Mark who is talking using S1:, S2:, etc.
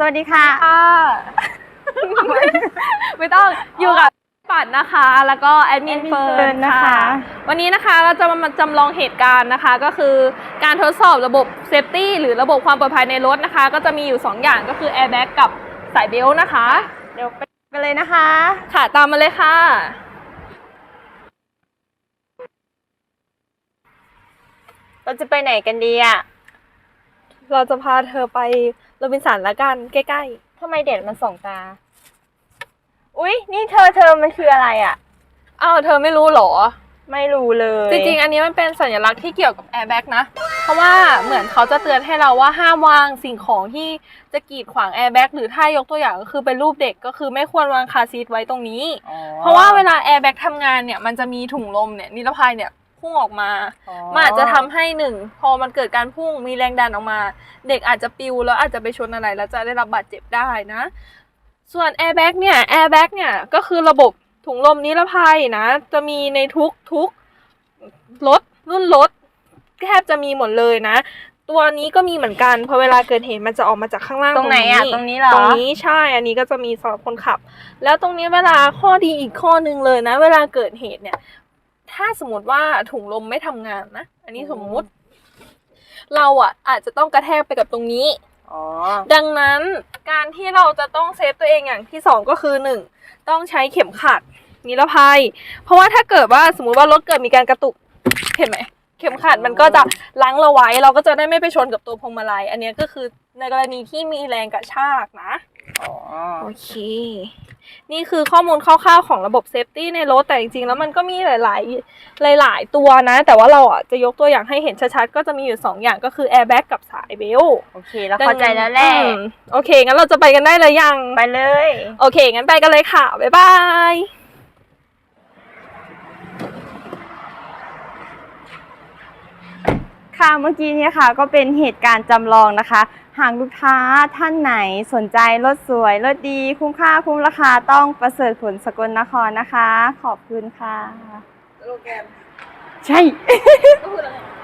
S1: สวัสดีค่ะ
S2: ค่ะไม่ต้องอยู่กับปัดนะคะ แล้วก็แอดมิน
S1: แอดมิน
S2: เฟิ
S1: เฟิร์
S2: ร์น
S1: นนะคะ
S2: ค่ะวันนี้นะคะเราจะมาจำลองเหตุการณ์นะคะ ก็คือการทดสอบระบบเซฟตี้หรือระบบความปลอดภัยในรถนะคะ ก็จะมีอยู่ 2 อย่างก็คือแอร์แบ็กกับสายเบลต์นะคะ
S1: เดี๋ยวไปกันเลยนะคะ
S2: ค่ะตามมาเลยค่ะ
S1: เราจะไปไหนกันดีอะ
S2: เราจะพาเธอไป โรบินสันละกันใกล้
S1: ทำไมเด็ดมันส่องตา อุ๊ย นี่เธอเธอมันคืออะไรอะ
S2: ๆอ้าวเธอไม่รู้เหรอ
S1: ไม่รู้เลย
S2: จริงๆ อันนี้มันเป็นสัญลักษณ์ที่เกี่ยวกับแอร์แบ็กนะ เพราะว่าเหมือนเขาจะเตือนให้เราว่าห้ามวางสิ่งของที่จะกีดขวางแอร์แบ็กหรือถ้ายกตัวอย่างก็คือเป็นรูปเด็กก็คือไม่ควรวางคาร์ซีทไว้ตรงนี้
S1: อ๋อ
S2: เพราะว่าเวลาแอร์แบ็กทำงานเนี่ยมันจะมีถุงลมเนี่ยนิรภัยเนี่ย พุ่งออกมา
S1: อ๋อ
S2: มันอาจจะทำให้หนึ่งพอมันเกิดการพุ่งมีแรงดันออกมา เด็กอาจจะปิวแล้วอาจจะไปชนอะไรแล้วจะได้รับบาดเจ็บได้นะ ส่วนแอร์แบ็กเนี่ยแอร์แบ็กเนี่ยก็คือระบบถุงลมนิรภัยนะ จะมีในทุกทุกรถรุ่นรถแทบจะมีหมดเลยนะ ตัวนี้ก็มีเหมือนกันพอเวลาเกิดเหตุมันจะออกมาจากข้างล่าง
S1: ตรงไหนอะตรงนี้เหรอ
S2: ตรงนี้ใช่อันนี้ก็จะมีสำหรับคนขับ แล้วตรงนี้เวลาข้อดีอีกข้อหนึ่งเลยนะ เวลาเกิดเหตุเนี่ย ถ้าสมมติว่าถุงลมไม่ทำงานนะ อันนี้สมมุติ เราอะ อาจจะต้องกระแทกไปกับตรงนี้
S1: อ๋อ
S2: ดังนั้นการที่เราจะต้องเซฟตัวเองอย่างที่สองก็คือหนึ่งต้องใช้เข็มขัดนิรภัย เพราะว่าถ้าเกิดว่าสมมุติว่ารถเกิดมีการกระตุกเห็นไหมเข็มขัดมันก็จะล้างเราไว้ เราก็จะได้ไม่ไปชนกับตัวพวงมาลัย อันเนี้ยก็คือในกรณีที่มีแรงกระชากนะ
S1: อ๋อ
S2: โอเค นี่คือข้อมูลคร่าวๆของระบบเซฟตี้ในรถแต่จริงๆ แล้วมันก็มีหลายๆ หลายๆ ตัวนะ แต่ว่าเราอะจะยกตัวอย่างให้เห็นชัดๆ ก็จะมีอยู่ 2 อย่างก็คือแอร์แบ็กกับสายเบลต์
S1: โอเคแล้วเข้าใจแล้วแหละ
S2: อืมโอเค งั้นเราจะไปกันได้เลยยัง
S1: ไปเลย
S2: โอเค งั้นไปกันเลยค่ะ บ๊ายบาย
S1: ค่ะเมื่อกี้เนี่ยค่ะก็เป็นเหตุการณ์จำลองนะคะ หากลูกค้าท่านไหนสนใจรถสวยรถดีคุ้มค่าคุ้มราคาต้องประเสริฐผลสกลนครนะคะ ขอบคุณค่ะ
S2: โลแกน
S1: ใช่
S2: ก็คืออะไร